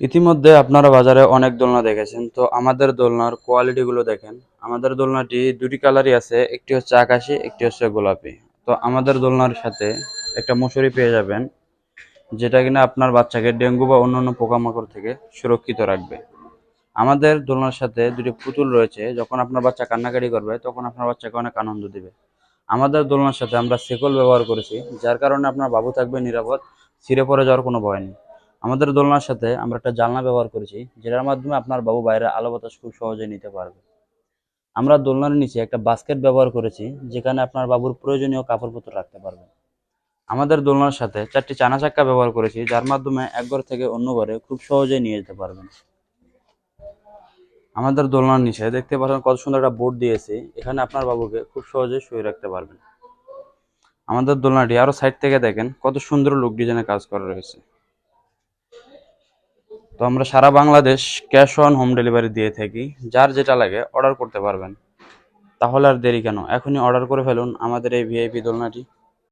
ইতিমধ্যে আপনারা বাজারে অনেক দোলনা দেখেছেন, তো আমাদের দোলনার কোয়ালিটিগুলো দেখেন। আমাদের দোলনাটি দুটি কালারই আছে, একটি হচ্ছে আকাশি, একটি হচ্ছে গোলাপি। তো আমাদের দোলনার সাথে একটা মশুরি পেয়ে যাবেন, যেটা কিনা আপনার বাচ্চাকে ডেঙ্গু বা অন্যান্য পোকামাকড় থেকে সুরক্ষিত রাখবে। আমাদের দোলনার সাথে দুটি পুতুল রয়েছে, যখন আপনার বাচ্চা কান্নাকাটি করবে, তখন আপনার বাচ্চাকে অনেক আনন্দ দিবে। আমাদের দোলনার সাথে আমরা সেকল ব্যবহার করেছি, যার কারণে আপনার বাবু থাকবে নিরাপদ, ছিঁড়ে পড়ে যাওয়ার কোনো ভয় নেই। আমাদের দোলনার সাথে আমরা একটা জানলা ব্যবহার করেছি, যেটার মাধ্যমে আপনার বাবু বাইরে আলো বাতাস খুব সহজে নিতে পারবে। আমরা দোলনার নিচে একটা বাস্কেট ব্যবহার করেছি, যেখানে আপনার বাবুর প্রয়োজনীয় কাপড়পত্র রাখতে পারবেন। আমাদের দোলনার সাথে চারটি চানা চাক্কা ব্যবহার করেছি, যার মাধ্যমে এক ঘর থেকে অন্য ঘরে খুব সহজেই নিয়ে যেতে পারবেন। আমাদের দোলনার নিচে দেখতে পাচ্ছেন কত সুন্দর একটা বোর্ড দিয়েছি, এখানে আপনার বাবুকে খুব সহজেই শুয়ে রাখতে পারবেন। আমাদের দোলনাটি আরও সাইড থেকে দেখেন কত সুন্দর লুক ডিজাইনে কাজ করা রয়েছে। তো আমরা সারা Bangladesh cash on home delivery দিয়ে থাকি। যার যেটা লাগে অর্ডার করতে পারবেন। তাহলে আর দেরি কেন? এখনই অর্ডার করে ফেলুন আমাদের এই ভিআইপি দোলনাটি।